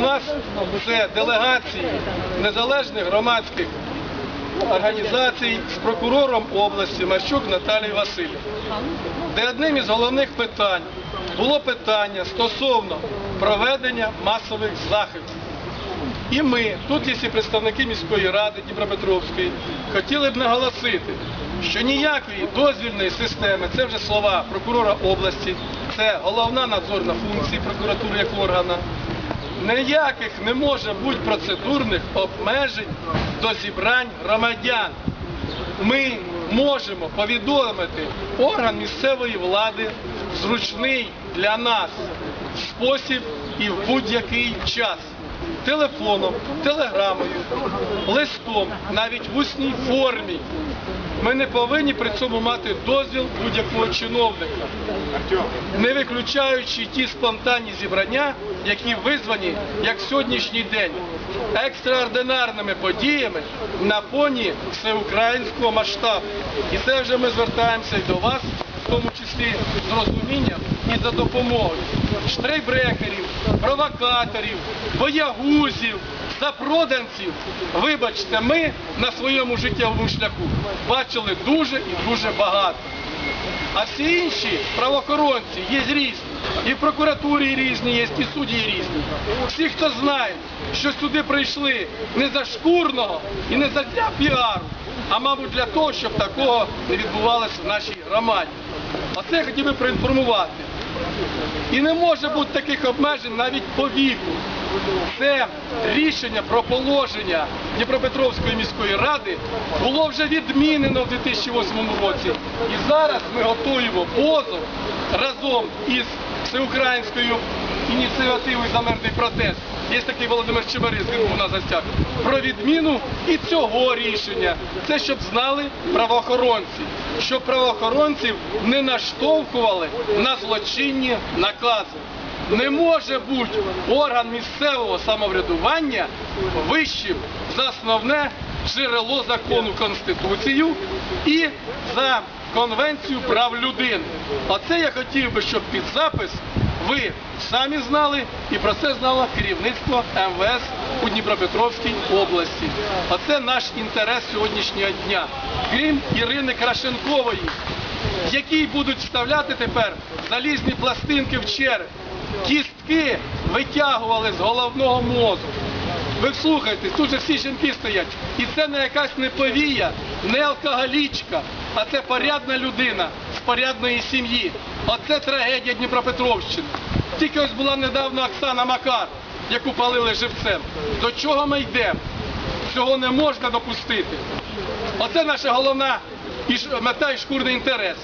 у нас це делегації незалежних громадських організацій з прокурором області Мащук Наталією Васильівною, де одним із головних питань було питання стосовно проведення масових заходів. І ми, тут є представники міської ради Дніпропетровської, хотіли б наголосити, що ніякої дозвільної системи, це вже слова прокурора області, це головна надзорна функція прокуратури як органа, ніяких не може бути процедурних обмежень до зібрань громадян. Ми можемо повідомити орган місцевої влади зручний для нас спосіб і в будь-який час. Телефоном, телеграмою, листом, навіть в усній формі. Ми не повинні при цьому мати дозвіл будь-якого чиновника, не виключаючи ті спонтанні зібрання, які визвані, як сьогоднішній день, екстраординарними подіями на фоні всеукраїнського масштабу. І це вже ми звертаємося і до вас, в тому числі з розумінням і за допомогою штрейбрекерів, провокаторів, боягузів, запроданців. Вибачте, ми на своєму життєвому шляху бачили дуже і дуже багато. А всі інші правоохоронці є різні. І в прокуратурі різні є, і судді різні. Всі, хто знає, що сюди прийшли не за шкурного і не за для піару, а мабуть для того, щоб такого не відбувалося в нашій громаді. Оце я хотів би проінформувати. І не може бути таких обмежень навіть по віку. Це рішення про положення Дніпропетровської міської ради було вже відмінено в 2008 році. І зараз ми готуємо позов разом із всеукраїнською ініціативою за мирний протест. Є такий Володимир Чебарис, він був на гостях, про відміну і цього рішення. Це щоб знали правоохоронці, щоб правоохоронців не наштовхували на злочинні накази. Не може бути орган місцевого самоврядування вищим за основне джерело закону Конституцію і за Конвенцію прав людини. Оце я хотів би, щоб під запис ви самі знали і про це знало керівництво МВС у Дніпропетровській області. Оце наш інтерес сьогоднішнього дня. Крім Ірини Крашенкової, якій будуть вставляти тепер залізні пластинки в череп. Кістки витягували з головного мозку. Ви вслухайтесь, тут же всі жінки стоять. І це не якась не повія, не алкоголічка, а це порядна людина з порядної сім'ї. Оце трагедія Дніпропетровщини. Тільки ось була недавно Оксана Макар, яку палили живцем. До чого ми йдемо? Цього не можна допустити. Оце наша головна мета і шкурний інтерес.